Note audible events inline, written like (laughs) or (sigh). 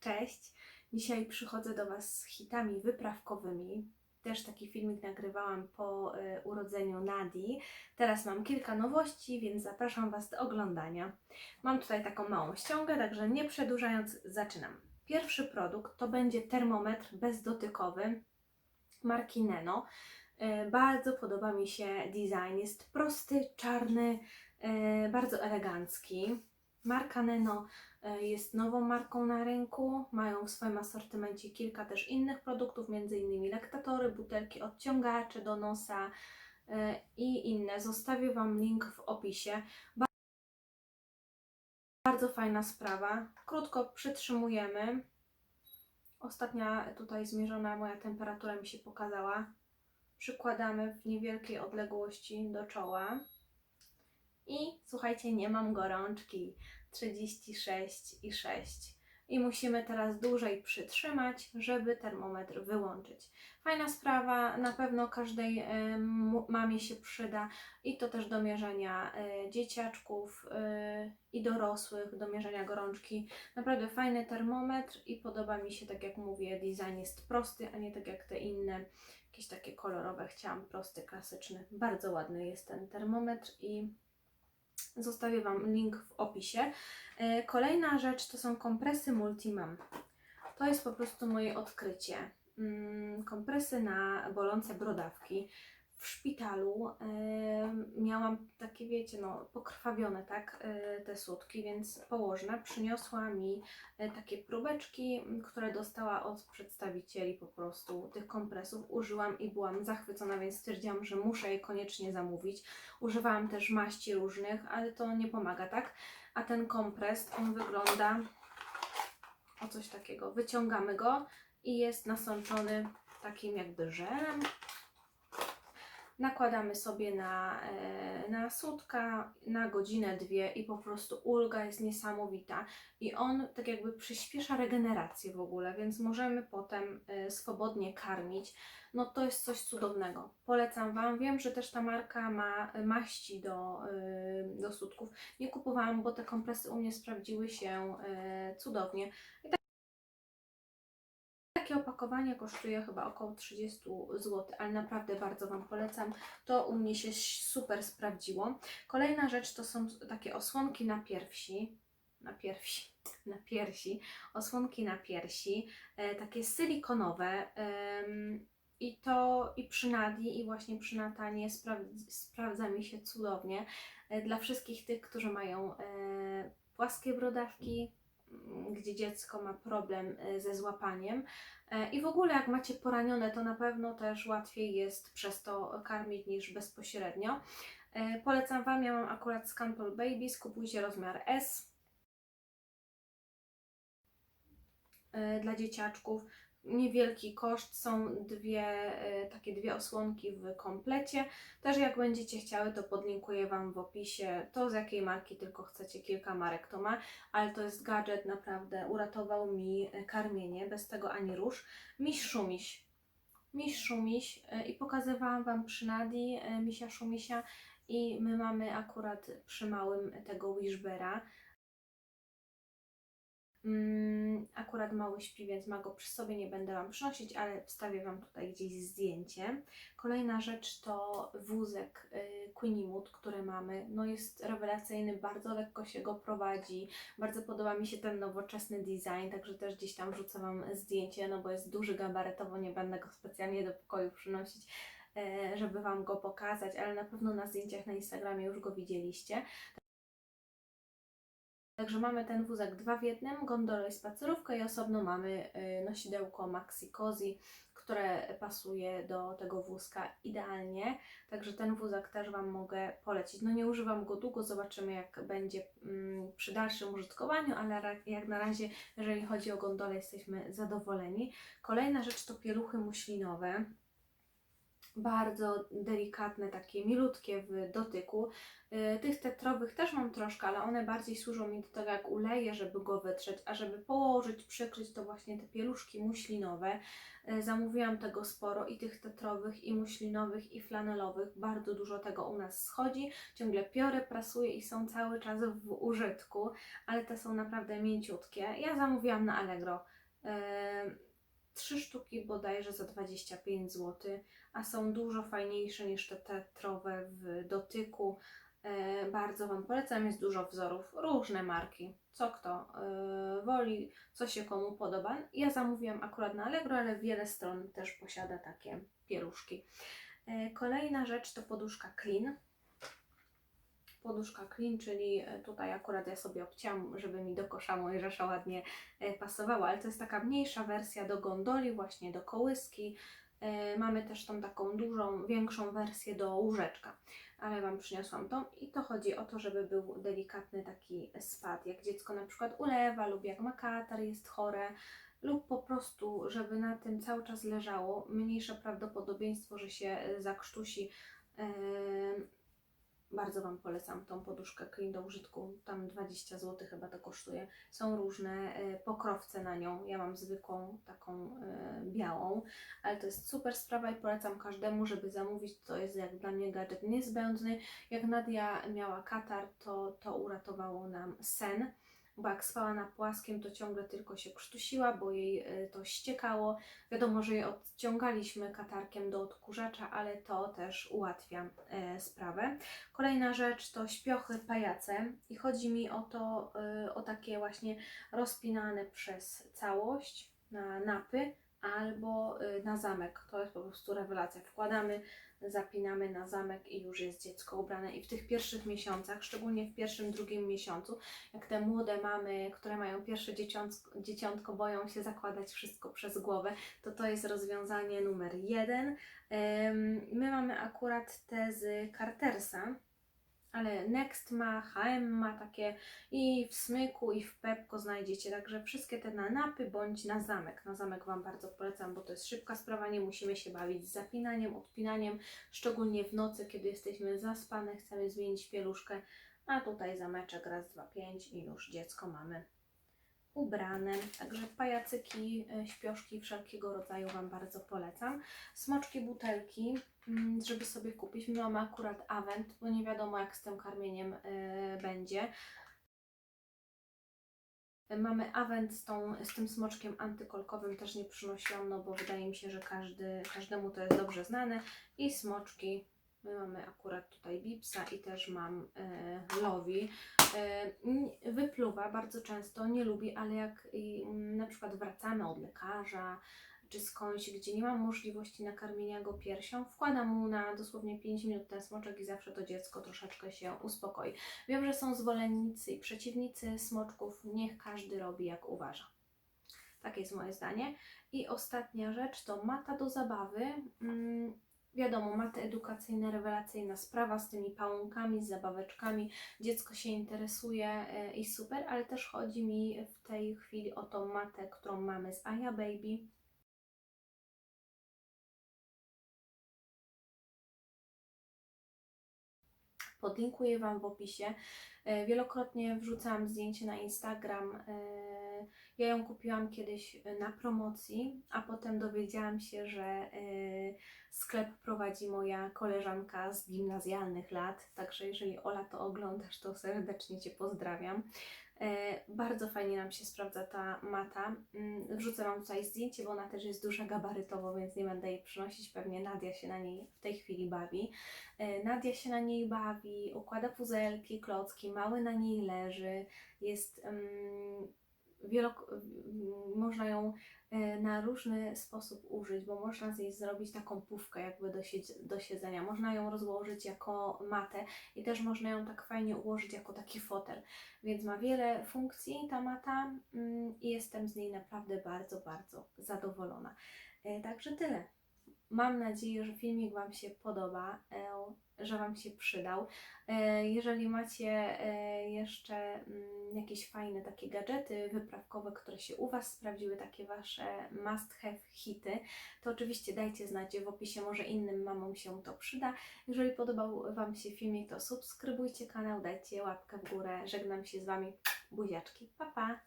Cześć! Dzisiaj przychodzę do Was z hitami wyprawkowymi. Też taki filmik nagrywałam po y, urodzeniu Nadi. Teraz mam kilka nowości, więc zapraszam Was do oglądania. Mam tutaj taką małą ściągę, także nie przedłużając, zaczynam. Pierwszy produkt to będzie termometr bezdotykowy marki Neno. Y, bardzo podoba mi się design. Jest prosty, czarny, y, bardzo elegancki. Marka Neno jest nową marką na rynku. Mają w swoim asortymencie kilka też innych produktów, m.in. laktatory, butelki, odciągacze do nosa e, i inne. Zostawię Wam link w opisie. Ba- Bardzo fajna sprawa. Krótko przytrzymujemy. Ostatnia tutaj zmierzona moja temperatura mi się pokazała. Przykładamy w niewielkiej odległości do czoła. I słuchajcie, nie mam gorączki. 36,6 i musimy teraz dłużej przytrzymać, żeby termometr wyłączyć. Fajna sprawa, na pewno każdej em, mamie się przyda i to też do mierzenia e, dzieciaczków e, i dorosłych, do mierzenia gorączki. Naprawdę fajny termometr i podoba mi się, tak jak mówię, design jest prosty, a nie tak jak te inne, jakieś takie kolorowe. Chciałam prosty, klasyczny. Bardzo ładny jest ten termometr i Zostawię Wam link w opisie. E, Kolejna rzecz to są kompresy Multimam. To jest po prostu moje odkrycie. Mm, Kompresy na bolące brodawki. W szpitalu e, miałam takie, wiecie, no, pokrwawione, tak, e, te sutki, więc położna przyniosła mi e, takie próbeczki, które dostała od przedstawicieli po prostu tych kompresów. Użyłam i byłam zachwycona, więc stwierdziłam, że muszę je koniecznie zamówić. Używałam też maści różnych, ale to nie pomaga, tak? A ten kompres, on wygląda o coś takiego. Wyciągamy go i jest nasączony takim jakby żelem. Nakładamy sobie na, e, na sutka na godzinę, dwie i po prostu ulga jest niesamowita. I on tak jakby przyspiesza regenerację w ogóle, więc możemy potem e, swobodnie karmić. No to jest coś cudownego. Polecam Wam. Wiem, że też ta marka ma maści do, y, do sutków. Nie kupowałam, bo te kompresy u mnie sprawdziły się cudownie. Tak, takie opakowanie kosztuje chyba około 30 zł, ale naprawdę bardzo Wam polecam. To u mnie się super sprawdziło. Kolejna rzecz to są takie osłonki na piersi. Na piersi. (laughs) Na piersi. Osłonki na piersi. E, takie silikonowe. em, i to i przy Nadii, i właśnie przy Natanie spra- sprawdza mi się cudownie. E, Dla wszystkich tych, którzy mają e, płaskie brodawki, gdzie dziecko ma problem e, ze złapaniem. E, I w ogóle, jak macie poranione, to na pewno też łatwiej jest przez to karmić niż bezpośrednio. E, Polecam Wam, ja mam akurat Scantol Babies, kupujcie rozmiar S e, dla dzieciaczków niewielki koszt. Są dwie, e, takie dwie osłonki w komplecie. Też jak będziecie chciały, to podlinkuję Wam w opisie to z jakiej marki tylko chcecie. Kilka marek to ma, ale to jest gadżet naprawdę. Uratował mi e, karmienie, bez tego ani rusz. Miś Szumiś. Miś Szumiś e, i pokazywałam Wam przy Nadii e, Misia Szumisia i my mamy akurat przy małym tego Wishbera. Mm, akurat mały śpi, więc ma go przy sobie, nie będę Wam przynosić, ale wstawię Wam tutaj gdzieś zdjęcie. Kolejna rzecz to wózek y, Mood, który mamy. No jest rewelacyjny, bardzo lekko się go prowadzi, bardzo podoba mi się ten nowoczesny design, także też gdzieś tam wrzucę Wam zdjęcie, no bo jest duży gabarytowo, nie będę go specjalnie do pokoju przynosić, e, żeby Wam go pokazać, ale na pewno na zdjęciach na Instagramie już go widzieliście. Także mamy ten wózek dwa w jednym, gondolę i spacerówkę i osobno mamy y, nosidełko Maxi Cozy, które pasuje do tego wózka idealnie. Także ten wózek też Wam mogę polecić. No nie używam go długo, zobaczymy jak będzie mm, przy dalszym użytkowaniu, ale jak na razie, jeżeli chodzi o gondolę, jesteśmy zadowoleni. Kolejna rzecz to pieluchy muślinowe. Bardzo delikatne, takie milutkie w dotyku. Y, Tych tetrowych też mam troszkę, ale one bardziej służą mi do tego, jak uleję, żeby go wytrzeć, a żeby położyć, przykryć to właśnie te pieluszki muślinowe. Y, Zamówiłam tego sporo i tych tetrowych, i muślinowych, i flanelowych. Bardzo dużo tego u nas schodzi. Ciągle piorę, prasuję i są cały czas w użytku, ale te są naprawdę mięciutkie. Ja zamówiłam na Allegro. y, Trzy sztuki bodajże za 25 zł, a są dużo fajniejsze niż te tetrowe w dotyku. E, bardzo Wam polecam, jest dużo wzorów, różne marki, co kto e, woli, co się komu podoba. Ja zamówiłam akurat na Allegro, ale wiele stron też posiada takie pieluszki. E, kolejna rzecz to poduszka Clean. Poduszka Clean, czyli tutaj akurat ja sobie obcięłam, żeby mi do kosza Mojżesza ładnie e, pasowała, ale to jest taka mniejsza wersja do gondoli, właśnie do kołyski. E, Mamy też tą taką dużą, większą wersję do łóżeczka, ale Wam przyniosłam tą i to chodzi o to, żeby był delikatny taki spad, jak dziecko na przykład ulewa lub jak ma katar, jest chore lub po prostu, żeby na tym cały czas leżało, mniejsze prawdopodobieństwo, że się e, zakrztusi. Bardzo Wam polecam tą poduszkę Clean do użytku. Tam 20 zł chyba to kosztuje. Są różne e, pokrowce na nią. Ja mam zwykłą, taką e, białą, ale to jest super sprawa i polecam każdemu, żeby zamówić. To jest jak dla mnie gadżet niezbędny. Jak Nadia miała katar, to to uratowało nam sen. Bo jak spała na płaskim, to ciągle tylko się krztusiła, bo jej e, to ściekało. Wiadomo, że je odciągaliśmy katarkiem do odkurzacza, ale to też ułatwia e, sprawę. Kolejna rzecz to śpiochy pajace i chodzi mi o to, y, o takie właśnie rozpinane przez całość na napy albo y, na zamek. To jest po prostu rewelacja. Wkładamy, zapinamy na zamek i już jest dziecko ubrane. I w tych pierwszych miesiącach, szczególnie w pierwszym, drugim miesiącu, jak te młode mamy, które mają pierwsze dzieciątko, dzieciątko boją się zakładać wszystko przez głowę, to to jest rozwiązanie numer jeden. My mamy akurat te z Cartersa, ale Next ma, HM ma takie i w Smyku i w Pepko znajdziecie, także wszystkie te na napy bądź na zamek. Na zamek Wam bardzo polecam, bo to jest szybka sprawa, nie musimy się bawić z zapinaniem, odpinaniem, szczególnie w nocy, kiedy jesteśmy zaspane, chcemy zmienić pieluszkę, a tutaj zameczek raz, dwa, pięć i już dziecko mamy ubrane. Także pajacyki, e, śpioszki wszelkiego rodzaju Wam bardzo polecam. Smoczki, butelki, mm, żeby sobie kupić. My mamy akurat Avent, bo nie wiadomo jak z tym karmieniem e, będzie. Mamy Avent z, tą, z tym smoczkiem antykolkowym, też nie przynosiłam, no bo wydaje mi się, że każdy, każdemu to jest dobrze znane. I smoczki, my mamy akurat tutaj Bipsa i też mam e, Lowi. E, wypluwa bardzo często, nie lubi, ale jak i, na przykład wracamy od lekarza czy skądś, gdzie nie mam możliwości nakarmienia go piersią, wkładam mu na dosłownie 5 minut ten smoczek i zawsze to dziecko troszeczkę się uspokoi. Wiem, że są zwolennicy i przeciwnicy smoczków, niech każdy robi jak uważa. Takie jest moje zdanie. I ostatnia rzecz to mata do zabawy. Mm, Wiadomo, maty edukacyjne, rewelacyjna sprawa z tymi pałonkami, z zabaweczkami. Dziecko się interesuje e, i super, ale też chodzi mi w tej chwili o tą matę, którą mamy z Aya Baby. Podlinkuję Wam w opisie. E, Wielokrotnie wrzucałam zdjęcie na Instagram. e, Ja ją kupiłam kiedyś na promocji, a potem dowiedziałam się, że e, sklep prowadzi moja koleżanka z gimnazjalnych lat. Także jeżeli Ola to oglądasz, to serdecznie Cię pozdrawiam. Bardzo fajnie nam się sprawdza ta mata. Mm, Wrzucę Wam tutaj zdjęcie, bo ona też jest duża gabarytowo, więc nie będę jej przynosić. Pewnie Nadia się na niej w tej chwili bawi. Nadia się na niej bawi, układa puzelki, klocki, mały na niej leży. Jest um, wielok- można ją e, na różny sposób użyć, bo można z niej zrobić taką pówkę jakby do, do siedzenia. Można ją rozłożyć jako matę i też można ją tak fajnie ułożyć jako taki fotel. Więc ma wiele funkcji ta mata mm, i jestem z niej naprawdę bardzo, bardzo zadowolona. E, Także tyle. Mam nadzieję, że filmik Wam się podoba, e, że Wam się przydał. E, Jeżeli macie e, jeszcze mm, jakieś fajne takie gadżety wyprawkowe, które się u Was sprawdziły, takie Wasze must have hity, to oczywiście dajcie znać w opisie, może innym mamom się to przyda. Jeżeli podobał Wam się filmik, to subskrybujcie kanał, dajcie łapkę w górę. Żegnam się z Wami. Buziaczki. Pa, pa!